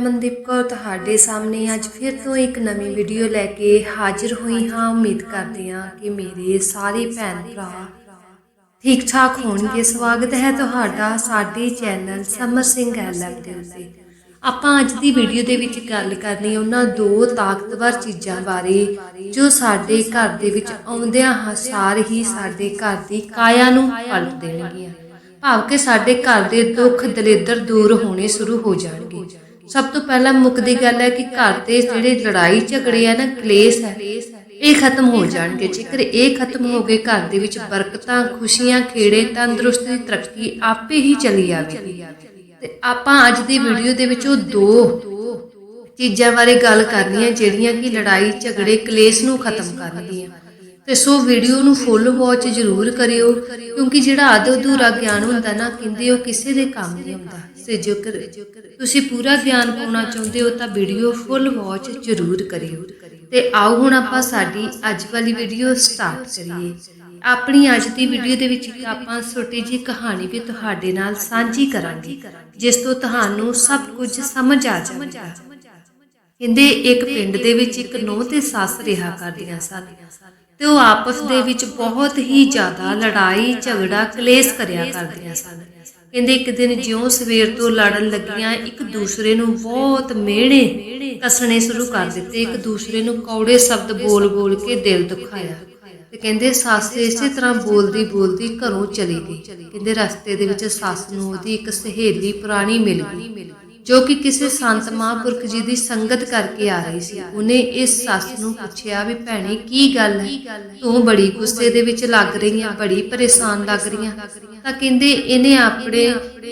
ਰਮਨਦੀਪ ਕੌਰ ਤੁਹਾਡੇ ਸਾਹਮਣੇ ਅੱਜ ਫਿਰ ਤੋਂ ਇੱਕ ਨਵੀਂ ਵੀਡੀਓ ਲੈ ਕੇ ਹਾਜ਼ਰ ਹੋਈ ਹਾਂ। ਉਮੀਦ ਕਰਦੇ ਹਾਂ ਕਿ ਮੇਰੇ ਸਾਰੇ ਭੈਣ ਭਰਾ ਠੀਕ ਠਾਕ ਹੋਣਗੇ। ਸਵਾਗਤ ਹੈ ਤੁਹਾਡਾ ਸਾਡੇ ਚੈਨਲ ਸਮਰ ਸਿੰਘ ਐਲਐਮ ਦੇ ਉੱਤੇ। ਆਪਾਂ ਅੱਜ ਦੀ ਵੀਡੀਓ ਦੇ ਵਿੱਚ ਗੱਲ ਕਰਨੀ ਉਹਨਾਂ ਦੋ ਤਾਕਤਵਰ ਚੀਜ਼ਾਂ ਬਾਰੇ ਜੋ ਸਾਡੇ ਘਰ ਦੇ ਵਿੱਚ ਆਉਂਦਿਆਂ ਹਸਾਰ ਹੀ ਸਾਡੇ ਘਰ ਦੀ ਕਾਇਆ ਨੂੰ ਪਲਟ ਦੇਣਗੀਆਂ। ਭਾਵ ਕਿ ਸਾਡੇ ਘਰ ਦੇ ਦੁੱਖ ਦਲੇਦਰ ਦੂਰ ਹੋਣੇ ਸ਼ੁਰੂ ਹੋ ਜਾਣਗੇ। ਸਭ ਤੋਂ ਪਹਿਲਾਂ ਮੁੱਕਦੀ ਗੱਲ ਹੈ ਕਿ ਘਰ ਦੇ ਜਿਹੜੇ ਲੜਾਈ ਝਗੜੇ ਆ ਨਾ, ਕਲੇਸ਼ ਹੈ, ਇਹ ਖਤਮ ਹੋ ਜਾਣਗੇ। ਜੇਕਰ ਇਹ ਖਤਮ ਹੋ ਗਏ, ਘਰ ਦੇ ਵਿੱਚ ਬਰਕਤਾਂ, ਖੁਸ਼ੀਆਂ, ਖੇੜੇ, ਤੰਦਰੁਸਤੀ, ਤਰੱਕੀ ਆਪੇ ਹੀ ਚਲੀ ਆਵੇਗੀ। ਤੇ ਆਪਾਂ ਅੱਜ ਦੀ ਵੀਡੀਓ ਦੇ ਵਿੱਚ ਉਹ ਦੋ ਚੀਜ਼ਾਂ ਬਾਰੇ ਗੱਲ ਕਰਨੀ ਹੈ, ਜਿਹੜੀਆਂ ਕਿ ਲੜਾਈ, ਝਗੜੇ, ਕਲੇਸ਼ ਨੂੰ ਖਤਮ ਕਰਨਗੀਆਂ। ਤੇ ਸੋ ਵੀਡੀਓ ਨੂੰ ਫੁੱਲ ਵਾਚ ਜ਼ਰੂਰ ਕਰਿਓ, ਕਿਉਂਕਿ ਜਿਹੜਾ ਅਧ ਅਧੂਰਾ ਗਿਆਨ ਹੁੰਦਾ ਨਾ ਕਹਿੰਦੇ ਉਹ ਕਿਸੇ ਦੇ ਕੰਮ ਨਹੀਂ ਹੁੰਦਾ। ਤੇ ਜੇਕਰ ਤੁਸੀਂ ਪੂਰਾ ਗਿਆਨ ਪਾਉਣਾ ਚਾਹੁੰਦੇ ਹੋ ਤਾਂ ਵੀਡੀਓ ਫੁੱਲ ਵਾਚ ਜ਼ਰੂਰ ਕਰਿਓ। ਤੇ ਆਓ ਹੁਣ ਆਪਾਂ ਸਾਡੀ ਅੱਜ ਵਾਲੀ ਵੀਡੀਓ ਸਟਾਰਟ ਕਰੀਏ। ਆਪਣੀ ਅੱਜ ਦੀ ਵੀਡੀਓ ਦੇ ਵਿੱਚ ਇੱਕ ਆਪਾਂ ਛੋਟੀ ਜਿਹੀ ਕਹਾਣੀ ਵੀ ਤੁਹਾਡੇ ਨਾਲ ਸਾਂਝੀ ਕਰਾਂਗੇ, ਜਿਸ ਤੋਂ ਤੁਹਾਨੂੰ ਸਭ ਕੁਝ ਸਮਝ ਆ ਜਾਵੇਗਾ। ਕਹਿੰਦੇ ਇੱਕ ਪਿੰਡ ਦੇ ਵਿੱਚ ਇੱਕ ਨੂੰਹ ਤੇ ਸੱਸ ਰਿਹਾ ਕਰਦੀਆਂ ਸਨ ਤੇ ਉਹ ਆਪਸ ਦੇ ਵਿੱਚ ਬਹੁਤ ਹੀ ਜ਼ਿਆਦਾ ਲੜਾਈ, ਝਗੜਾ, ਕਲੇਸ਼ ਕਰਿਆ ਕਰਦੀਆਂ ਸਨ। ਕਹਿੰਦੇ ਇੱਕ ਦਿਨ ਜਿਉਂ ਸਵੇਰ ਤੋਂ ਲੜਨ ਲੱਗੀਆਂ, ਇੱਕ ਦੂਸਰੇ ਨੂੰ ਬਹੁਤ ਮਿਹਣੇ ਕੱਸਣੇ ਸ਼ੁਰੂ ਕਰ ਦਿੱਤੇ। ਇੱਕ ਦੂਸਰੇ ਨੂੰ ਕੌੜੇ ਸ਼ਬਦ ਬੋਲ ਬੋਲ ਕੇ ਦਿਲ ਦੁਖਾਇਆ ਤੇ ਕਹਿੰਦੇ ਸੱਸ ਇਸੇ ਤਰ੍ਹਾਂ ਬੋਲਦੀ ਬੋਲਦੀ ਘਰੋਂ ਚਲੀ ਗਈ। ਕਹਿੰਦੇ ਰਸਤੇ ਦੇ ਵਿੱਚ ਸੱਸ ਨੂੰ ਉਹਦੀ ਇੱਕ ਸਹੇਲੀ ਪੁਰਾਣੀ ਮਿਲ ਗਈ। ਜੋ ਕਿ ਕਿਸੇ ਸੰਤ ਮਹਾਂਪੁਰਖ ਜੀ ਦੀ ਸੰਗਤ ਕਰਕੇ ਆ ਰਹੀ ਸੀ। ਉਹਨੇ ਇਸ ਸੱਸ ਨੂੰ ਪੁੱਛਿਆ ਵੀ ਭੈਣੇ, ਕੀ ਗੱਲ ਹੈ? ਤੂੰ ਬੜੀ ਗੁੱਸੇ ਦੇ ਵਿੱਚ ਲੱਗ ਰਹੀ ਹੈ ਬੜੀ ਪਰੇਸ਼ਾਨ ਲੱਗ ਰਹੀ ਹੈ ਤਾਂ ਕਹਿੰਦੇ ਇਹਨੇ ਆਪਣੇ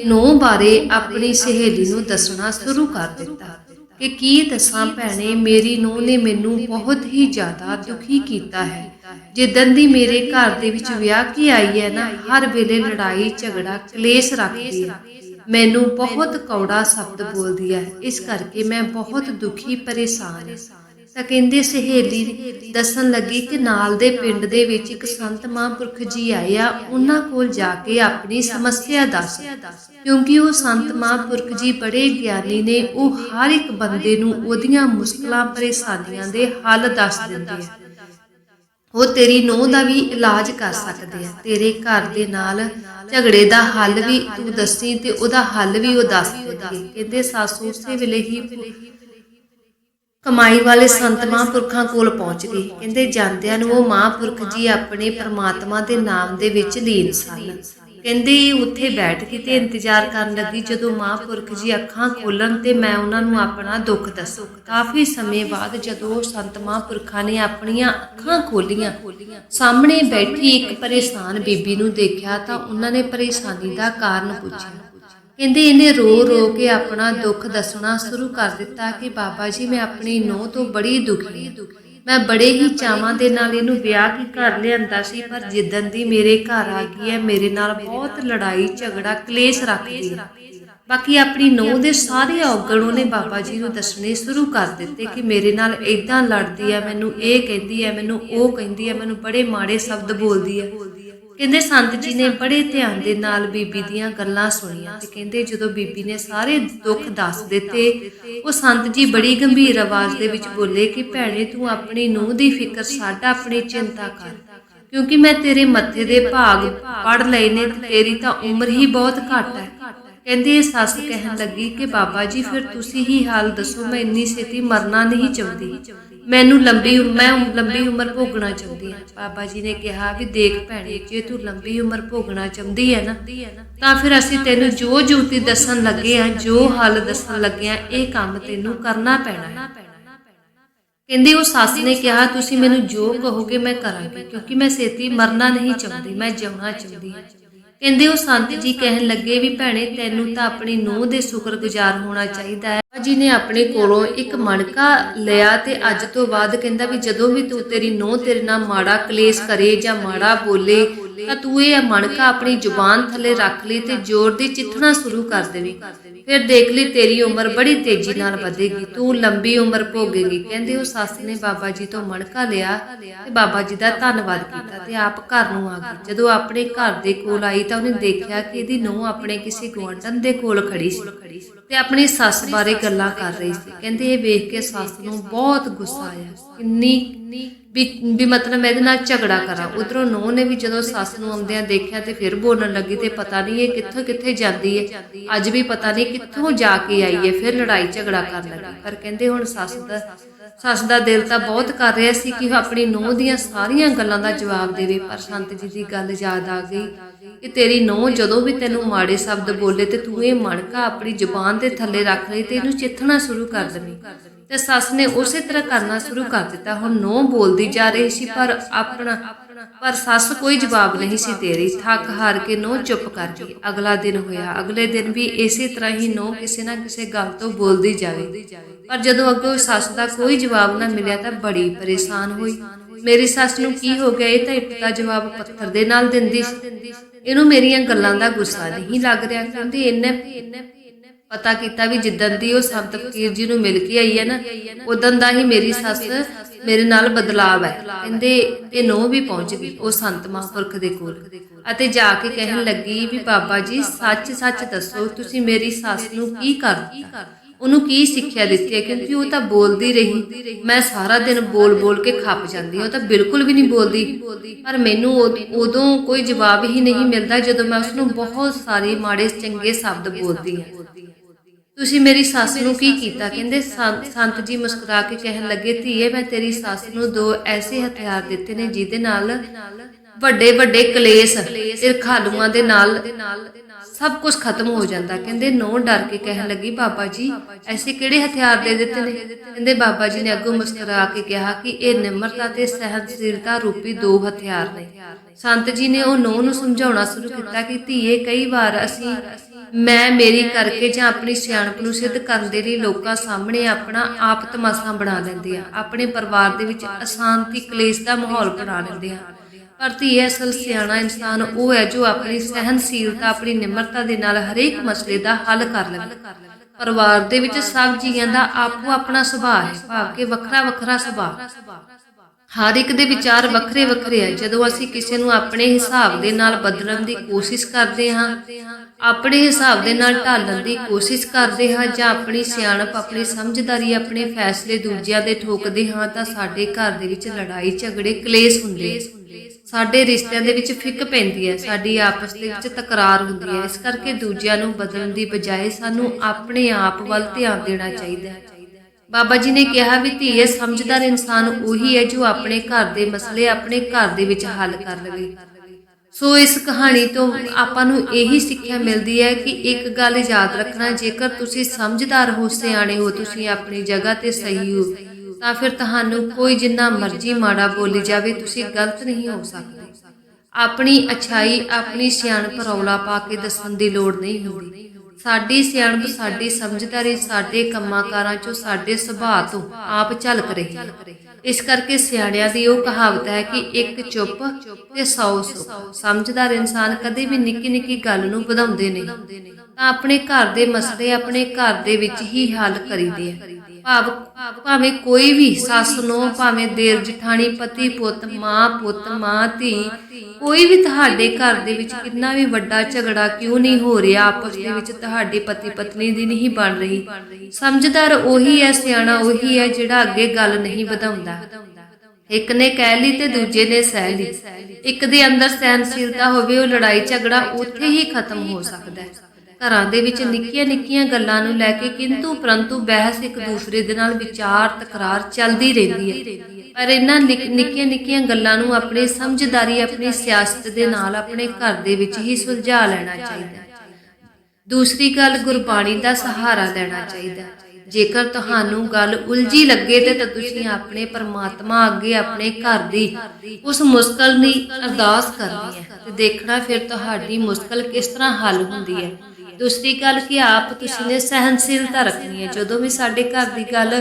ਨੋਹ ਬਾਰੇ ਆਪਣੀ ਸਹੇਲੀ ਨੂੰ ਦੱਸਣਾ ਸ਼ੁਰੂ ਕਰ ਦਿੱਤਾ ਕਿ ਕੀ ਦੱਸਾਂ ਭੈਣੇ, ਮੇਰੀ ਨੂੰਹ ਨੇ ਮੈਨੂੰ ਬਹੁਤ ਹੀ ਜ਼ਿਆਦਾ ਦੁਖੀ ਕੀਤਾ ਹੈ। ਜਿੱਦਨ ਦੀ ਮੇਰੇ ਘਰ ਦੇ ਵਿੱਚ ਵਿਆਹ ਕੀ ਆਈ ਹੈ ਨਾ, ਹਰ ਵੇਲੇ ਲੜਾਈ, ਝਗੜਾ, ਕਲੇਸ਼ ਰੱਖਦੀ ਹੈ। ਮੈਨੂੰ ਬਹੁਤ ਕੌੜਾ ਸ਼ਬਦ ਬੋਲਦੀ ਹੈ। ਇਸ ਕਰਕੇ ਮੈਂ ਬਹੁਤ ਦੁਖੀ ਪਰੇਸ਼ਾਨ ਹਾਂ। ਤਾਂ ਕਹਿੰਦੇ ਸਹੇਲੀ ਦੱਸਣ ਲੱਗੀ ਕਿ ਨਾਲ ਦੇ ਪਿੰਡ ਦੇ ਵਿੱਚ ਇੱਕ ਸੰਤ ਮਹਾਂਪੁਰਖ ਜੀ ਆਏ ਆ। ਉਹਨਾਂ ਕੋਲ ਜਾ ਕੇ ਆਪਣੀ ਸਮੱਸਿਆ ਦੱਸ। ਕਿਉਂਕਿ ਉਹ ਸੰਤ ਮਹਾਂਪੁਰਖ ਜੀ ਬੜੇ ਗਿਆਨੀ ਨੇ। ਉਹ ਹਰ ਇੱਕ ਬੰਦੇ ਨੂੰ ਉਹਦੀਆਂ ਮੁਸ਼ਕਲਾਂ ਪਰੇਸ਼ਾਨੀਆਂ ਦੇ ਹੱਲ ਦੱਸ ਦਿੰਦੇ ਆ। ਉਹ ਤੇਰੀ ਨੋਹ ਦਾ ਵੀ ਇਲਾਜ ਕਰ ਸਕਦੇ ਆ। ਤੇਰੇ ਘਰ ਦੇ ਨਾਲ ਝਗੜੇ ਦਾ ਹੱਲ ਵੀ ਤੂੰ ਦੱਸੀ ਤੇ ਉਹਦਾ ਹੱਲ ਵੀ ਉਹ ਦੱਸ ਦੇਣਗੇ। ਕਹਿੰਦੇ ਸਾਸੂ ਉਸੇ ਵੇਲੇ ਹੀ ਕਮਾਈ ਵਾਲੇ ਸੰਤ ਮਹਾਂਪੁਰਖਾਂ ਕੋਲ ਪਹੁੰਚ ਗਏ ਕਹਿੰਦੇ ਜਾਂਦਿਆਂ ਨੂੰ ਉਹ ਮਹਾਂਪੁਰਖ ਜੀ ਆਪਣੇ ਪ੍ਰਮਾਤਮਾ ਦੇ ਨਾਮ ਦੇ ਵਿੱਚ ਲੀਨ ਸਨ। ਕਹਿੰਦੇ ਉੱਥੇ ਬੈਠ ਕੇ ਤੇ ਇੰਤਜ਼ਾਰ ਕਰਨ ਲੱਗੀ ਜਦੋਂ ਮਹਾਂਪੁਰਖ ਜੀ ਅੱਖਾਂ ਖੋਲਣ ਤੇ ਮੈਂ ਉਹਨਾਂ ਨੂੰ ਆਪਣਾ ਦੁੱਖ ਦੱਸੂ ਕਾਫੀ ਸਮੇਂ ਬਾਅਦ ਜਦੋਂ ਸੰਤ ਮਹਾਂਪੁਰਖਾਂ ਨੇ ਆਪਣੀਆਂ ਅੱਖਾਂ ਖੋਲੀਆਂ ਸਾਹਮਣੇ ਬੈਠੀ ਇੱਕ ਪਰੇਸ਼ਾਨ ਬੀਬੀ ਨੂੰ ਦੇਖਿਆ ਤਾਂ ਉਹਨਾਂ ਨੇ ਪਰੇਸ਼ਾਨੀ ਦਾ ਕਾਰਨ ਪੁੱਛਿਆ। ਕਹਿੰਦੇ ਇਹਨੇ ਰੋ ਰੋ ਕੇ ਆਪਣਾ ਦੁੱਖ ਦੱਸਣਾ ਸ਼ੁਰੂ ਕਰ ਦਿੱਤਾ ਕਿ ਬਾਬਾ ਜੀ, ਮੈਂ ਆਪਣੀ ਨੂੰਹ ਤੋਂ ਬੜੀ ਦੁਖੀ ਹਾਂ। ਮੈਂ ਬੜੇ ਹੀ ਚਾਵਾਂ ਦੇ ਨਾਲ ਇਹਨੂੰ ਵਿਆਹ ਕੇ ਘਰ ਲਿਆਂਦਾ ਸੀ, ਪਰ ਜਿੱਦਨ ਦੀ ਮੇਰੇ ਘਰ ਆ ਗਈ ਹੈ, ਮੇਰੇ ਨਾਲ ਬਹੁਤ ਲੜਾਈ, ਝਗੜਾ, ਕਲੇਸ਼ ਰੱਖਦੀ ਹੈ। ਬਾਕੀ ਆਪਣੀ ਨੂੰਹ ਦੇ ਸਾਰੇ ਔਗਣ ਉਹਨੇ ਬਾਬਾ ਜੀ ਨੂੰ ਦੱਸਣੇ ਸ਼ੁਰੂ ਕਰ ਦਿੱਤੇ ਕਿ ਮੇਰੇ ਨਾਲ ਇਦਾਂ ਲੜਦੀ ਹੈ, ਮੈਨੂੰ ਇਹ ਕਹਿੰਦੀ ਹੈ, ਮੈਨੂੰ ਉਹ ਕਹਿੰਦੀ ਹੈ, ਮੈਨੂੰ ਬੜੇ ਮਾੜੇ ਸ਼ਬਦ ਬੋਲਦੀ ਹੈ। ਕਹਿੰਦੇ ਸੰਤ ਜੀ ਨੇ ਬੜੇ ਧਿਆਨ ਦੇ ਨਾਲ ਬੀਬੀ ਦੀਆਂ ਗੱਲਾਂ ਸੁਣੀਆਂ ਤੇ ਕਹਿੰਦੇ ਜਦੋਂ ਬੀਬੀ ਨੇ ਸਾਰੇ ਦੁੱਖ ਦੱਸ ਦਿੱਤੇ ਉਹ ਸੰਤ ਜੀ ਬੜੀ ਗੰਭੀਰ ਆਵਾਜ਼ ਦੇ ਵਿੱਚ ਬੋਲੇ ਕਿ ਭੈਣੇ ਤੂੰ ਆਪਣੀ ਨੂੰਹ ਦੀ ਫਿਕਰ ਛੱਡ ਆਪਣੀ ਚਿੰਤਾ ਕਰ ਕਿਉਂਕਿ ਮੈਂ ਤੇਰੇ ਮੱਥੇ ਦੇ ਭਾਗ ਪੜ ਲਏ ਨੇ ਤੇਰੀ ਤਾਂ ਉਮਰ ਹੀ ਬਹੁਤ ਘੱਟ ਹੈ। ਕਹਿੰਦੇ ਇਹ ਸੱਸ ਕਹਿਣ ਲੱਗੀ ਕਿ ਬਾਬਾ ਜੀ, ਫਿਰ ਤੁਸੀਂ ਹੀ ਹਾਲ ਦੱਸੋ, ਮੈਂ ਇੰਨੀ ਛੇਤੀ ਮਰਨਾ ਨਹੀਂ ਚਾਹੁੰਦੀ। ਮੈਨੂੰ ਲੰਬੀ ਮੈਂ ਲੰਬੀ ਉਮਰ ਭੋਗਣਾ ਚਾਹੁੰਦੀ ਹਾਂ। ਬਾਬਾ ਜੀ ਨੇ ਕਿਹਾ ਵੀ ਦੇਖ ਭੈਣੇ, ਜੇ ਤੂੰ ਲੰਬੀ ਉਮਰ ਭੋਗਣਾ ਚਾਹੁੰਦੀ ਹੈ ਨਾ, ਤਾਂ ਫਿਰ ਅਸੀਂ ਤੈਨੂੰ ਜੋ ਜੂਤੀ ਦੱਸਣ ਲੱਗੇ ਆ ਜੋ ਹਾਲ ਦੱਸਣ ਲੱਗੇ ਆ ਇਹ ਕੰਮ ਤੈਨੂੰ ਕਰਨਾ ਪੈਣਾ ਹੈ। ਕਹਿੰਦੇ ਉਹ ਸੱਸ ਨੇ ਕਿਹਾ, ਤੁਸੀਂ ਮੈਨੂੰ ਜੋ ਕਹੋਗੇ ਮੈਂ ਕਰਾਂਗੀ, ਕਿਉਂਕਿ ਮੈਂ ਛੇਤੀ ਮਰਨਾ ਨਹੀਂ ਚਾਹੁੰਦੀ, ਮੈਂ ਜਿਉਣਾ ਚਾਹੁੰਦੀ ਹਾਂ। ਕਹਿੰਦੇ ਉਹ ਸੰਤ ਜੀ ਕਹਿਣ ਲੱਗੇ ਵੀ ਭੈਣੇ, ਤੈਨੂੰ ਤਾਂ ਆਪਣੀ ਨੂੰਹ ਦੇ ਸ਼ੁਕਰਗੁਜ਼ਾਰ ਹੋਣਾ ਚਾਹੀਦਾ ਹੈ। ਜੀ ਨੇ ਆਪਣੇ ਕੋਲੋਂ ਇੱਕ ਮਣਕਾ ਲਿਆ ਤੇ ਅੱਜ ਤੋਂ ਬਾਅਦ ਕਹਿੰਦਾ ਵੀ ਜਦੋਂ ਵੀ ਤੂੰ ਤੇਰੀ ਨੂੰਹ ਤੇਰੇ ਨਾਲ ਮਾੜਾ ਕਲੇਸ਼ ਕਰੇ ਜਾਂ ਮਾੜਾ ਬੋਲੇ ਤਾਂ ਤੂੰ ਇਹ ਮਣਕਾ ਆਪਣੀ ਜ਼ੁਬਾਨ ਥੱਲੇ ਰੱਖ ਲਈ ਤੇ ਜ਼ੋਰ ਦੀ ਚਿੱਠਣਾ ਸ਼ੁਰੂ ਕਰ ਦੇਵੀਂ। ਫਿਰ ਦੇਖ ਲਈ ਤੇਰੀ ਉਮਰ ਬੜੀ ਤੇਜ਼ੀ ਨਾਲ ਵਧੇਗੀ। ਤੂੰ ਲੰਬੀ ਉਮਰ ਭੋਗੇਗੀ। ਕਹਿੰਦੇ, ਉਹ ਸੱਸ ਨੇ ਬਾਬਾ ਜੀ ਤੋਂ ਮਣਕਾ ਲਿਆ ਤੇ ਬਾਬਾ ਜੀ ਦਾ ਧੰਨਵਾਦ ਕੀਤਾ ਤੇ ਆਪ ਘਰ ਨੂੰ ਆ ਗਈ। ਜਦੋਂ ਆਪਣੇ ਘਰ ਦੇ ਕੋਲ ਆਈ ਤਾਂ ਉਹਨੇ ਦੇਖਿਆ ਕਿ ਇਹਦੀ ਨੂੰਹ ਆਪਣੇ ਕਿਸੇ ਗੁਆਂਢਣ ਦੇ ਕੋਲ ਖੜੀ ਸੀ ਤੇ ਆਪਣੀ ਸੱਸ ਬਾਰੇ ਗੱਲਾਂ ਕਰ ਰਹੀ ਸੀ। ਕਹਿੰਦੇ, ਇਹ ਵੇਖ ਕੇ ਸੱਸ ਨੂੰ ਬਹੁਤ ਗੁੱਸਾ ਆਇਆ। ਕਿੰਨੀ ਵੀ ਮਤਲਬ ਇਹਦੇ ਨਾਲ ਝਗੜਾ ਕਰਾਂ। ਉਧਰੋਂ ਨੂੰਹ ਨੇ ਵੀ ਜਦੋਂ ਸੱਸ ਨੂੰ ਆਉਂਦਿਆਂ ਦੇਖਿਆ ਤੇ ਫਿਰ ਬੋਲਣ ਲੱਗੀ ਤੇ ਪਤਾ ਨਹੀਂ ਇਹ ਕਿੱਥੋਂ ਕਿੱਥੇ ਜਾਂਦੀ ਹੈ ਅੱਜ ਵੀ ਪਤਾ ਨਹੀਂ ਕਿੱਥੋਂ ਜਾ ਕੇ ਆਈ ਹੈ ਫਿਰ ਲੜਾਈ ਝਗੜਾ ਕਰਨ ਲੱਗੀ। ਪਰ ਕਹਿੰਦੇ ਹੁਣ ਸੱਸ ਦਾ ਸੱਸ ਦਾ ਦਿਲ ਤਾਂ ਬਹੁਤ ਕਰ ਰਿਹਾ ਸੀ ਕਿ ਉਹ ਆਪਣੀ ਨੂੰਹ ਦੀਆਂ ਸਾਰੀਆਂ ਗੱਲਾਂ ਦਾ ਜਵਾਬ ਦੇਵੇ। ਪਰ ਸੰਤ ਜੀ ਦੀ ਗੱਲ ਯਾਦ ਆ ਗਈ ਕਿ ਤੇਰੀ ਨੂੰਹ ਜਦੋਂ ਵੀ ਤੈਨੂੰ ਮਾੜੇ ਸ਼ਬਦ ਬੋਲੇ ਤੇ ਤੂੰ ਇਹ ਮਣਕਾ ਆਪਣੀ ਜ਼ੁਬਾਨ ਦੇ ਥੱਲੇ ਰੱਖ ਲਈ ਤੇ ਇਹਨੂੰ ਚਿੱਥਣਾ ਸ਼ੁਰੂ ਕਰ ਦੇਵੀਂ। ਤੇ ਸੱਸ ਨੇ ਉਸੇ ਤਰ੍ਹਾਂ ਕਰਨਾ ਸ਼ੁਰੂ ਕਰ ਦਿੱਤਾ। ਹੁਣ ਨੂੰਹ ਬੋਲਦੀ ਜਾ ਰਹੀ ਸੀ, ਪਰ ਆਪਣਾ ਪਰ ਸੱਸ ਕੋਈ ਜਵਾਬ ਨਹੀਂ ਸੀ ਦੇ ਰਹੀ। ਥੱਕ ਹਾਰ ਕੇ ਨੂੰਹ ਚੁੱਪ ਕਰ ਗਈ। ਅਗਲਾ ਦਿਨ ਹੋਇਆ। ਅਗਲੇ ਦਿਨ ਵੀ ਇਸੇ ਤਰ੍ਹਾਂ ਹੀ ਨੂੰਹ ਕਿਸੇ ਨਾ ਕਿਸੇ ਗੱਲ ਤੋਂ ਬੋਲਦੀ ਜਾਵੇ। ਪਰ ਜਦੋਂ ਅੱਗੋਂ ਸੱਸ ਦਾ ਕੋਈ ਜਵਾਬ ਨਾ ਮਿਲਿਆ ਤਾਂ ਬੜੀ ਪਰੇਸ਼ਾਨ ਹੋਈ। ਮੇਰੀ ਸੱਸ ਨੂੰ ਕੀ ਹੋ ਗਿਆ? ਇਹ ਤਾਂ ਇੱਟ ਜਵਾਬ ਪੱਥਰ ਦੇ ਨਾਲ ਦਿੰਦੀ ਸੀ। ਇਹਨੂੰ ਮੇਰੀਆਂ ਗੱਲਾਂ ਦਾ ਗੁੱਸਾ ਨਹੀਂ ਲੱਗ ਰਿਹਾ। ਕਹਿੰਦੀ, ਇਹਨੇ ਪਤਾ ਕੀਤਾ ਵੀ ਜਿੱਦਣ ਦੀ ਉਹ ਸੰਤ ਫਕੀਰ ਜੀ ਨੂੰ ਮਿਲ ਕੇ ਆਈ ਹੈ ਨਾ ਉਦੋਂ ਦਾ ਹੀ ਮੇਰੀ ਸੱਸ ਮੇਰੇ ਨਾਲ ਬਦਲਾਵ ਹੈ। ਕਹਿੰਦੇ ਇਹ ਨੋ ਵੀ ਪਹੁੰਚ ਗਈ, ਉਹ ਸੰਤ ਮਹਾਂਪੁਰਖ ਦੇ ਕੋਲ। ਅਤੇ ਜਾ ਕੇ ਕਹਿਣ ਲੱਗੀ ਵੀ ਬਾਬਾ ਜੀ ਸੱਚ ਸੱਚ ਦੱਸੋ, ਤੁਸੀਂ ਮੇਰੀ ਸੱਸ ਨੂੰ ਕੀ ਕਰ ਉਹਨੂੰ ਕੀ ਸਿੱਖਿਆ ਦਿੱਤੀ ਹੈ? ਕਿਉਂਕਿ ਉਹ ਤਾਂ ਬੋਲਦੀ ਰਹੀ। ਮੈਂ ਸਾਰਾ ਦਿਨ ਬੋਲ ਬੋਲ ਕੇ ਖੱਪ ਜਾਂਦੀ ਹਾਂ। ਉਹ ਤਾਂ ਬਿਲਕੁਲ ਵੀ ਨਹੀਂ ਬੋਲਦੀ। ਪਰ ਮੈਨੂੰ ਉਦ- ਉਦੋਂ ਕੋਈ ਜਵਾਬ ਹੀ ਨਹੀਂ ਮਿਲਦਾ ਜਦੋਂ ਮੈਂ ਉਸ ਨੂੰ ਬਹੁਤ ਸਾਰੇ ਮਾੜੇ, ਚੰਗੇ ਸ਼ਬਦ ਬੋਲਦੀ ਹਾਂ। ਤੁਸੀਂ ਮੇਰੀ ਸੱਸ ਨੂੰ ਕੀ ਕੀਤਾ? ਕਹਿੰਦੇ ਸੰਤ ਜੀ ਮੁਸਕਰਾ ਕੇ ਕਹਿਣ ਲੱਗੇ ਧੀਏ ਮੈਂ ਤੇਰੀ ਸੱਸ ਨੂੰ ਦੋ ਐਸੇ ਹਥਿਆਰ ਦਿੱਤੇ ਨੇ ਜਿਹਦੇ ਨਾਲ ਵੱਡੇ ਵੱਡੇ ਕਲੇਸ਼ ਤੇ ਖਾਲੂਆਂ ਦੇ ਨਾਲ ਸਭ ਕੁਝ ਖਤਮ ਹੋ ਜਾਂਦਾ। ਕਹਿੰਦੇ ਨੋ ਡਰ ਕੇ ਕਹਿਣ ਲੱਗੀ, ਬਾਬਾ ਜੀ, ਐਸੇ ਕਿਹੜੇ ਹਥਿਆਰ ਦੇ ਦਿੱਤੇ ਨੇ? ਕਹਿੰਦੇ ਬਾਬਾ ਜੀ ਨੇ ਅੱਗੋਂ ਮੁਸਕਰਾ ਕੇ ਕਿਹਾ ਕਿ ਇਹ ਨਿਮਰਤਾ ਤੇ ਸਹਿਨਸ਼ੀਲਤਾ ਰੂਪੀ ਦੋ ਹਥਿਆਰ ਨੇ। ਸੰਤ ਜੀ ਨੇ ਉਹ ਨੋ ਨੂੰ ਸਮਝਾਉਣਾ ਸ਼ੁਰੂ ਕੀਤਾ ਕਿ ਧੀਏ, ਕਈ ਵਾਰ ਅਸੀਂ ਮੈਂ ਮੇਰੀ ਕਰਕੇ ਜਾਂ ਆਪਣੀ ਸਿਆਣਪ ਨੂੰ ਸਿੱਧ ਕਰਨ ਦੇ ਲਈ ਲੋਕਾਂ ਸਾਹਮਣੇ ਆਪਣਾ ਆਪ ਤਮਾਸ਼ਾ ਬਣਾ ਲੈਂਦੇ ਆ ਆਪਣੇ ਪਰਿਵਾਰ ਦੇ ਵਿੱਚ ਅਸ਼ਾਂਤੀ, ਕਲੇਸ਼ ਦਾ ਮਾਹੌਲ ਬਣਾ ਲੈਂਦੇ ਆ ਪਰ ਧੀਏ ਅਸਲ ਸਿਆਣਾ ਇਨਸਾਨ ਉਹ ਹੈ ਜੋ ਆਪਣੀ ਸਹਿਨਸ਼ੀਲਤਾ ਆਪਣੀ ਨਿਮਰਤਾ ਦੇ ਨਾਲ ਹਰੇਕ ਮਸਲੇ ਦਾ ਹੱਲ ਕਰ ਲਵੇ ਪਰਿਵਾਰ ਦੇ ਵਿੱਚ ਸਭ ਜੀਆਂ ਦਾ ਆਪੋ ਆਪਣਾ ਸੁਭਾਅ ਹੈ, ਭਾਵ ਕਿ ਵੱਖਰਾ ਵੱਖਰਾ ਸੁਭਾਅ। ਹਰ ਇੱਕ ਦੇ ਵਿਚਾਰ ਵੱਖਰੇ ਵੱਖਰੇ ਆ ਜਦੋਂ ਅਸੀਂ ਕਿਸੇ ਨੂੰ ਆਪਣੇ ਹਿਸਾਬ ਦੇ ਨਾਲ ਬਦਲਣ ਦੀ ਕੋਸ਼ਿਸ਼ ਕਰਦੇ ਹਾਂ, ਆਪਣੇ ਹਿਸਾਬ ਦੇ ਨਾਲ ਢਾਲਣ ਦੀ ਕੋਸ਼ਿਸ਼ ਕਰਦੇ ਹਾਂ ਜਾਂ ਆਪਣੀ ਸਿਆਣਪ, ਆਪਣੀ ਸਮਝਦਾਰੀ, ਆਪਣੇ ਫੈਸਲੇ ਦੂਜਿਆਂ ਦੇ ਠੋਕਦੇ ਹਾਂ ਤਾਂ ਸਾਡੇ ਘਰ ਦੇ ਵਿੱਚ ਲੜਾਈ ਝਗੜੇ ਕਲੇਸ਼ ਹੁੰਦੇ ਸਾਡੇ ਰਿਸ਼ਤਿਆਂ ਦੇ ਵਿੱਚ ਫਿੱਕ ਪੈਂਦੀ ਹੈ, ਸਾਡੀ ਆਪਸ ਦੇ ਵਿੱਚ ਤਕਰਾਰ ਹੁੰਦੀ ਹੈ। ਇਸ ਕਰਕੇ ਦੂਜਿਆਂ ਨੂੰ ਬਦਲਣ ਦੀ ਬਜਾਏ ਸਾਨੂੰ ਆਪਣੇ ਆਪ ਵੱਲ ਧਿਆਨ ਦੇਣਾ ਚਾਹੀਦਾ ਹੈ। ਬਾਬਾ ਜੀ ਨੇ ਕਿਹਾ ਵੀ ਧੀਏ, ਸਮਝਦਾਰ ਇਨਸਾਨ ਉਹੀ ਹੈ ਜੋ ਆਪਣੇ ਘਰ ਦੇ ਮਸਲੇ ਆਪਣੇ ਘਰ ਦੇ ਵਿੱਚ ਹੱਲ ਕਰ ਲਵੇ। ਸੋ ਇਸ ਕਹਾਣੀ ਤੋਂ ਆਪਾਂ ਨੂੰ ਇਹੀ ਸਿੱਖਿਆ ਮਿਲਦੀ ਹੈ ਕਿ ਇੱਕ ਗੱਲ ਯਾਦ ਰੱਖਣਾ, ਜੇਕਰ ਤੁਸੀਂ ਸਮਝਦਾਰ ਹੋ, ਸਿਆਣੇ ਹੋ, ਤੁਸੀਂ ਆਪਣੀ ਜਗ੍ਹਾ ਤੇ ਸਹੀ ਹੋ ਤਾਂ ਫਿਰ ਤੁਹਾਨੂੰ ਕੋਈ ਜਿੰਨਾ ਮਰਜ਼ੀ ਮਾੜਾ ਬੋਲੀ ਜਾਵੇ, ਤੁਸੀਂ ਗਲਤ ਨਹੀਂ ਹੋ ਸਕਦੇ। ਆਪਣੀ ਅਛਾਈ, ਆਪਣੀ ਸਿਆਣਪ ਰੌਲਾ ਪਾ ਕੇ ਦੱਸਣ ਦੀ ਲੋੜ ਨਹੀਂ ਹੁੰਦੀ। ਸਾਡੀ ਸਿਆਣਪ ਸਾਡੀ ਸਮਝਦਾਰੀ, ਸਾਡੇ ਕੰਮਾਂ ਚੋਂ, ਸਾਡੇ ਸੁਭਾਅ ਤੋਂ ਆਪ ਝਲਕ ਰਹੀ ਹੈ। ਇਸ ਕਰਕੇ ਸਿਆਣਿਆਂ ਦੀ ਉਹ ਕਹਾਵਤ ਹੈ ਕਿ ਇੱਕ ਚੁੱਪ ਤੇ 100 ਸੁੱਖ। ਸਮਝਦਾਰ ਇਨਸਾਨ ਕਦੇ ਵੀ ਨਿੱਕੀ ਨਿੱਕੀ ਗੱਲ ਨੂੰ ਵਧਾਉਂਦੇ ਨਹੀਂ। ਤਾਂ ਆਪਣੇ ਘਰ ਦੇ ਮਸਲੇ ਆਪਣੇ ਘਰ ਦੇ ਵਿੱਚ ਹੀ ਹੱਲ ਕਰੀਦੇ ਆ। ਭਾਵ ਭਾਵੇਂ ਕੋਈ ਵੀ ਸੱਸ ਨੂੰ, ਭਾਵੇਂ ਦੇਰ ਜਠਾਣੀ, ਪਤੀ ਪੁੱਤ, ਮਾਂ ਪੁੱਤ, ਮਾਂ ਧੀ, ਕੋਈ ਵੀ ਤੁਹਾਡੇ ਘਰ ਦੇ ਵਿੱਚ ਕਿੰਨਾ ਵੀ ਵੱਡਾ ਝਗੜਾ ਕਿਉਂ ਨਹੀਂ ਹੋ ਰਿਹਾ, ਆਪਸ ਦੇ ਵਿੱਚ ਤੁਹਾਡੇ ਪਤੀ ਪਤਨੀ ਦੀ ਨਹੀਂ ਬਣ ਰਹੀ। ਸਮਝਦਾਰ ਉਹੀ ਹੈ, ਸਿਆਣਾ ਉਹੀ ਹੈ, ਜਿਹੜਾ ਅੱਗੇ ਗੱਲ ਨਹੀਂ ਵਧਾਉਂਦਾ। ਇੱਕ ਨੇ ਕਹਿ ਲਈ ਤੇ ਦੂਜੇ ਨੇ ਸਹਿ ਲਈ। ਇੱਕ ਦੇ ਅੰਦਰ ਸਹਿਨਸ਼ੀਲਤਾ ਹੋਵੇ, ਉਹ ਲੜਾਈ ਝਗੜਾ ਉੱਥੇ ਹੀ ਖਤਮ ਹੋ ਸਕਦਾ ਹੈ। ਘਰਾਂ ਦੇ ਵਿੱਚ ਨਿੱਕੀਆਂ ਨਿੱਕੀਆਂ ਗੱਲਾਂ ਨੂੰ ਲੈ ਕੇ ਕਿੰਤੂ ਪਰੰਤੂ ਬਹਿਸ ਇੱਕ ਦੂਸਰੇ ਦੇ ਨਾਲ ਵਿਚਾਰ, ਤਕਰਾਰ ਚੱਲਦੀ ਰਹਿੰਦੀ ਹੈ। ਪਰ ਇਹਨਾਂ ਨਿੱਕੀਆਂ ਨਿੱਕੀਆਂ ਗੱਲਾਂ ਨੂੰ ਆਪਣੀ ਸਮਝਦਾਰੀ, ਆਪਣੀ ਸਿਆਸਤ ਦੇ ਨਾਲ ਆਪਣੇ ਘਰ ਦੇ ਵਿੱਚ ਹੀ ਸੁਲਝਾ ਲੈਣਾ ਚਾਹੀਦਾ। ਦੂਸਰੀ ਗੱਲ, ਗੁਰਬਾਣੀ ਦਾ ਸਹਾਰਾ ਲੈਣਾ ਚਾਹੀਦਾ। ਜੇਕਰ ਤੁਹਾਨੂੰ ਗੱਲ ਉਲਝੀ ਲੱਗੇ ਤੇ ਤੁਸੀਂ ਆਪਣੇ ਪਰਮਾਤਮਾ ਅੱਗੇ ਆਪਣੇ ਘਰ ਦੀ ਉਸ ਮੁਸ਼ਕਲ ਦੀ ਅਰਦਾਸ ਕਰਨੀ ਹੈ ਤੇ ਦੇਖਣਾ ਫਿਰ ਤੁਹਾਡੀ ਮੁਸ਼ਕਲ ਕਿਸ ਤਰ੍ਹਾਂ ਹੱਲ ਹੁੰਦੀ ਹੈ। ਦੂਸਰੀ ਗੱਲ ਕਿ ਆਪ ਤੁਸੀਂ ਨੇ ਸਹਿਨਸ਼ੀਲਤਾ ਰੱਖਣੀ ਹੈ। ਜਦੋਂ ਵੀ ਸਾਡੇ ਘਰ ਦੀ ਗੱਲ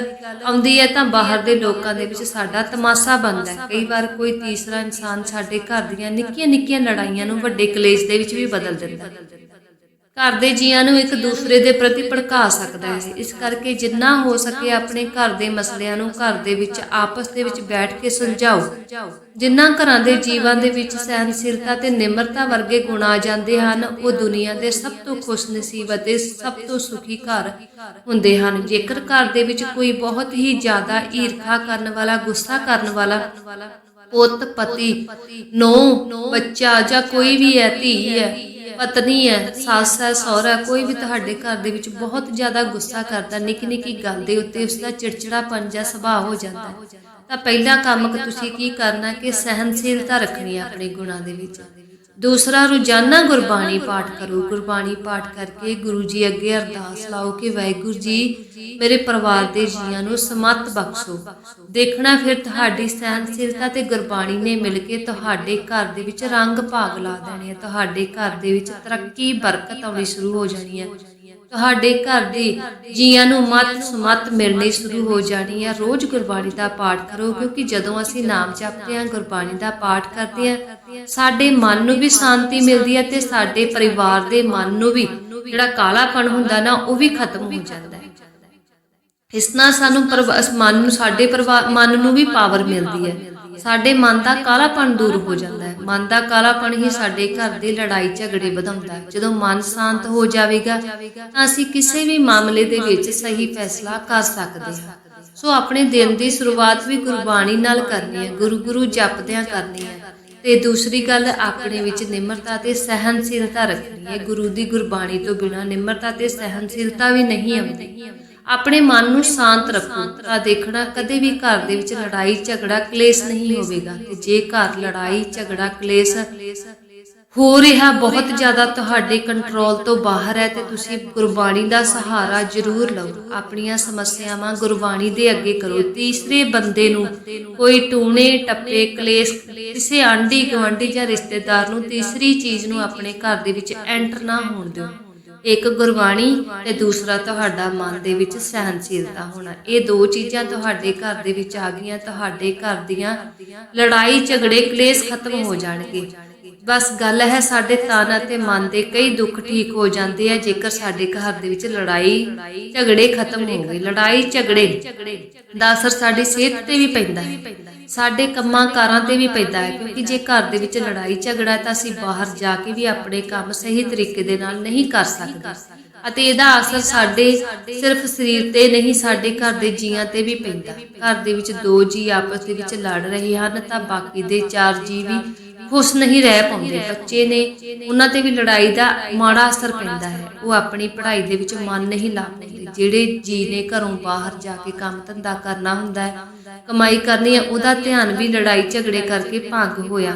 ਆਉਂਦੀ ਹੈ ਤਾਂ ਬਾਹਰ ਦੇ ਲੋਕਾਂ ਦੇ ਵਿੱਚ ਸਾਡਾ ਤਮਾਸ਼ਾ ਬਣਦਾ ਹੈ। ਕਈ ਵਾਰ ਕੋਈ ਤੀਸਰਾ ਇਨਸਾਨ ਸਾਡੇ ਘਰ ਦੀਆਂ ਨਿੱਕੀਆਂ ਨਿੱਕੀਆਂ ਲੜਾਈਆਂ ਨੂੰ ਵੱਡੇ ਕਲੇਸ਼ ਦੇ ਵਿੱਚ ਵੀ ਬਦਲ ਦਿੰਦਾ ਹੈ। ਘਰ ਦੇ ਜੀਆਂ ਨੂੰ ਇੱਕ ਦੂਸਰੇ ਦੇ ਪ੍ਰਤੀ ਭੜਕਾ ਸਕਦਾ ਹੈ। ਇਸ ਕਰਕੇ ਜਿੰਨਾ ਹੋ ਸਕੇ ਆਪਣੇ ਘਰ ਦੇ ਮਸਲਿਆਂ ਨੂੰ ਘਰ ਦੇ ਵਿੱਚ, ਆਪਸ ਦੇ ਵਿੱਚ ਬੈਠ ਕੇ ਸੁਲਝਾਓ। ਜਿਨ੍ਹਾਂ ਘਰਾਂ ਦੇ ਜੀਵਾਂ ਦੇ ਵਿੱਚ ਸਹਿਨਸ਼ੀਲਤਾ ਤੇ ਨਿਮਰਤਾ ਵਰਗੇ ਗੁਣ ਆ ਜਾਂਦੇ ਹਨ, ਉਹ ਦੁਨੀਆ ਦੇ ਸਭ ਤੋਂ ਖੁਸ਼ਨਸੀਬ ਅਤੇ ਸਭ ਤੋਂ ਸੁਖੀ ਘਰ ਹੁੰਦੇ ਹਨ। ਜੇਕਰ ਘਰ ਦੇ ਵਿੱਚ ਕੋਈ ਬਹੁਤ ਹੀ ਜ਼ਿਆਦਾ ਈਰਖਾ ਕਰਨ ਵਾਲਾ, ਗੁੱਸਾ ਕਰਨ ਵਾਲਾ ਪੁੱਤ, ਪਤੀ ਨੋ ਬੱਚਾ ਜਾਂ ਕੋਈ ਵੀ ਹੈ, ਧੀ ਹੈ ਪਤਨੀ ਹੈ, ਸੱਸ ਹੈ, ਸਹੁਰਾ, ਕੋਈ ਵੀ ਤੁਹਾਡੇ ਘਰ ਦੇ ਵਿੱਚ ਬਹੁਤ ਜ਼ਿਆਦਾ ਗੁੱਸਾ ਕਰਦਾ ਨਿੱਕੀ ਨਿੱਕੀ ਗੱਲ ਦੇ ਉੱਤੇ ਉਸ ਦਾ ਚਿੜਚਿੜਾਪਨ ਜਾਂ ਸੁਭਾਅ ਹੋ ਜਾਂਦਾ ਤਾਂ ਪਹਿਲਾ ਕੰਮ ਤੁਸੀਂ ਕੀ ਕਰਨਾ ਕਿ ਸਹਿਨਸ਼ੀਲਤਾ ਰੱਖਣੀ ਹੈ ਆਪਣੇ ਗੁਣਾਂ ਦੇ ਵਿੱਚ। ਦੂਸਰਾ, ਰੋਜ਼ਾਨਾ ਗੁਰਬਾਣੀ ਪਾਠ ਕਰੋ। ਗੁਰਬਾਣੀ ਪਾਠ ਕਰਕੇ ਗੁਰੂ ਜੀ ਅੱਗੇ ਅਰਦਾਸ ਲਾਓ ਕਿ ਵਾਹਿਗੁਰੂ ਜੀ, ਮੇਰੇ ਪਰਿਵਾਰ ਦੇ ਜੀਆਂ ਨੂੰ ਸਮਤ ਬਖਸ਼ੋ। ਦੇਖਣਾ ਫਿਰ ਤੁਹਾਡੀ ਸਹਿਨਸ਼ੀਲਤਾ ਤੇ ਗੁਰਬਾਣੀ ਨੇ ਮਿਲ ਕੇ ਤੁਹਾਡੇ ਘਰ ਦੇ ਵਿੱਚ ਰੰਗ ਭਾਗ ਲਾ ਦੇਣੇ ਆ। ਤੁਹਾਡੇ ਘਰ ਦੇ ਵਿੱਚ ਤਰੱਕੀ, ਬਰਕਤ ਆਉਣੀ ਸ਼ੁਰੂ ਹੋ ਜਾਣੀ ਹੈ ਤੁਹਾਡੇ ਘਰ ਦੇ ਜੀਆਂ ਨੂੰ ਮਤ ਸਮਤ ਮਿਲਣੀ ਸ਼ੁਰੂ ਹੋ ਜਾਣੀ ਹੈ ਰੋਜ਼ ਗੁਰਬਾਣੀ ਦਾ ਪਾਠ ਕਰੋ, ਕਿਉਂਕਿ ਜਦੋਂ ਅਸੀਂ ਨਾਮ ਜਪਦੇ ਹਾਂ, ਗੁਰਬਾਣੀ ਦਾ ਪਾਠ ਕਰਦੇ ਹਾਂ, ਸਾਡੇ ਮਨ ਨੂੰ ਵੀ ਸ਼ਾਂਤੀ ਮਿਲਦੀ ਹੈ ਤੇ ਸਾਡੇ ਪਰਿਵਾਰ ਦੇ ਮਨ ਨੂੰ ਵੀ ਜਿਹੜਾ ਕਾਲਾਪਣ ਹੁੰਦਾ ਨਾ, ਉਹ ਵੀ ਖਤਮ ਹੋ ਜਾਂਦਾ ਹੈ। ਇਸ ਨਾਲ ਸਾਨੂੰ ਪਰਿਵਾ- ਮਨ ਨੂੰ, ਸਾਡੇ ਪਰਿਵਾਰ ਮਨ ਨੂੰ ਵੀ ਪਾਵਰ ਮਿਲਦੀ ਹੈ। ਸਾਡੇ ਮਨ ਦਾ ਕਾਲਾਪਣ ਦੂਰ ਹੋ ਜਾਂਦਾ ਹੈ। ਮਨ ਦਾ ਕਾਲਾਪਣ ਹੀ ਸਾਡੇ ਘਰ ਦੇ ਲੜਾਈ ਝਗੜੇ ਵਧਾਉਂਦਾ ਹੈ। ਜਦੋਂ ਮਨ ਸ਼ਾਂਤ ਹੋ ਜਾਵੇਗਾ, ਤਾਂ ਅਸੀਂ ਕਿਸੇ ਵੀ ਮਾਮਲੇ ਦੇ ਵਿੱਚ ਸਹੀ ਫੈਸਲਾ ਕਰ ਸਕਦੇ ਹਾਂ। ਸੋ ਆਪਣੇ ਦਿਨ ਦੀ ਸ਼ੁਰੂਆਤ ਵੀ ਗੁਰਬਾਣੀ ਨਾਲ ਕਰਨੀ ਹੈ। ਗੁਰੂ ਗੁਰੂ ਜਪਦਿਆਂ ਕਰਨੀ ਹੈ। ਤੇ ਦੂਸਰੀ ਗੱਲ, ਆਪਣੇ ਵਿੱਚ ਨਿਮਰਤਾ ਤੇ ਸਹਿਨਸ਼ੀਲਤਾ ਰੱਖਣੀ ਹੈ। ਗੁਰੂ ਦੀ ਗੁਰਬਾਣੀ ਤੋਂ ਬਿਨਾਂ ਨਿਮਰਤਾ ਤੇ ਸਹਿਨਸ਼ੀਲਤਾ ਵੀ ਨਹੀਂ ਆਉਂਦੀ। ਆਪਣੇ ਮਨ ਨੂੰ ਸ਼ਾਂਤ ਰੱਖੋ। ਤਾਂ ਦੇਖਣਾ ਕਦੇ ਵੀ ਘਰ ਦੇ ਵਿੱਚ ਲੜਾਈ, ਝਗੜਾ, ਕਲੇਸ਼ ਨਹੀਂ ਹੋਵੇਗਾ। ਤੇ ਜੇ ਘਰ ਲੜਾਈ, ਝਗੜਾ, ਕਲੇਸ਼ ਹੋ ਰਿਹਾ ਬਹੁਤ ਜ਼ਿਆਦਾ, ਤੁਹਾਡੇ ਕੰਟਰੋਲ ਤੋਂ ਬਾਹਰ ਹੈ ਤੇ ਤੁਸੀਂ ਗੁਰਬਾਣੀ ਦਾ ਸਹਾਰਾ ਜ਼ਰੂਰ ਲਓ। ਆਪਣੀਆਂ ਸਮੱਸਿਆਵਾਂ ਗੁਰਬਾਣੀ ਦੇ ਅੱਗੇ ਕਰੋ। ਤੀਸਰੇ ਬੰਦੇ ਨੂੰ ਕੋਈ ਟੂਣੇ, ਟੱਪੇ, ਕਲੇਸ਼, ਕਿਸੇ ਆਂਢੀ ਗੁਆਂਢੀ ਜਾਂ ਰਿਸ਼ਤੇਦਾਰ ਨੂੰ ਤੀਸਰੀ ਚੀਜ਼ ਨੂੰ ਆਪਣੇ ਘਰ ਦੇ ਵਿੱਚ ਐਂਟਰ ਨਾ ਹੋਣ ਦਿਓ। ਇੱਕ ਗੁਰਬਾਣੀ ਤੇ ਦੂਸਰਾ ਤੁਹਾਡਾ ਮਨ ਦੇ ਵਿੱਚ ਸਹਿਨਸ਼ੀਲਤਾ ਹੋਣਾ। ਇਹ ਦੋ ਚੀਜ਼ਾਂ ਤੁਹਾਡੇ ਘਰ ਦੇ ਵਿੱਚ ਆ ਗਈਆਂ, ਤੁਹਾਡੇ ਘਰ ਦੀਆਂ ਲੜਾਈ, ਝਗੜੇ, ਕਲੇਸ਼ ਖਤਮ ਹੋ ਜਾਣਗੇ। ਬਸ ਗੱਲ ਹੈ ਸਾਡੇ ਤਨ ਅਤੇ ਮਨ ਦੇ ਕਈ ਦੁੱਖ ਠੀਕ ਹੋ ਜਾਂਦੇ ਆ, ਜੇਕਰ ਸਾਡੇ ਘਰ ਦੇ ਵਿੱਚ ਲੜਾਈ, ਝਗੜੇ ਖਤਮ ਹੋ ਗਏ। ਲੜਾਈ, ਝਗੜੇ। ਦਾ ਅਸਰ ਸਾਡੀ ਸਿਹਤ ਤੇ ਵੀ ਪੈਂਦਾ ਹੈ। ਸਾਡੇ ਕੰਮਾਂ ਕਾਰਾਂ ਤੇ ਵੀ ਪੈਂਦਾ ਹੈ, ਕਿਉਂਕਿ ਜੇ ਘਰ ਦੇ ਵਿੱਚ ਲੜਾਈ, ਝਗੜਾ ਤਾਂ ਅਸੀਂ ਬਾਹਰ ਜਾ ਕੇ ਵੀ ਆਪਣੇ ਕੰਮ ਸਹੀ ਤਰੀਕੇ ਦੇ ਨਾਲ ਨਹੀਂ ਕਰ ਸਕਦੇ। ਅਤੇ ਇਹਦਾ ਅਸਰ ਸਾਡੇ ਸਿਰਫ ਸਰੀਰ ਤੇ ਨਹੀਂ, ਸਾਡੇ ਘਰ ਦੇ ਜੀਆਂ ਤੇ ਵੀ ਪੈਂਦਾ ਘਰ ਦੇ ਵਿੱਚ ਦੋ ਜੀ ਆਪਸ ਦੇ ਵਿੱਚ ਲੜ ਰਹੇ ਹਨ ਤਾਂ ਬਾਕੀ ਦੇ ਚਾਰ ਜੀ ਵੀ ਖੁਸ਼ ਨਹੀਂ ਰਹਿ ਪਾਉਂਦੇ। ਬੱਚੇ ਨੇ ਉਹਨਾਂ ਤੇ ਵੀ ਲੜਾਈ ਦਾ ਮਾੜਾ ਅਸਰ ਪੈਂਦਾ ਹੈ। ਉਹ ਆਪਣੀ ਪੜ੍ਹਾਈ ਦੇ ਵਿੱਚ ਮਨ ਨਹੀਂ ਲਾ ਪਾਉਂਦੇ। ਜਿਹੜੇ ਜੀ ਨੇ ਘਰੋਂ ਬਾਹਰ ਜਾ ਕੇ ਕੰਮ ਧੰਦਾ ਕਰਨਾ ਹੁੰਦਾ ਹੈ, ਕਮਾਈ ਕਰਨੀ ਹੈ, ਉਹਦਾ ਧਿਆਨ ਵੀ ਲੜਾਈ ਝਗੜੇ ਕਰਕੇ ਭੰਗ ਹੋਇਆ।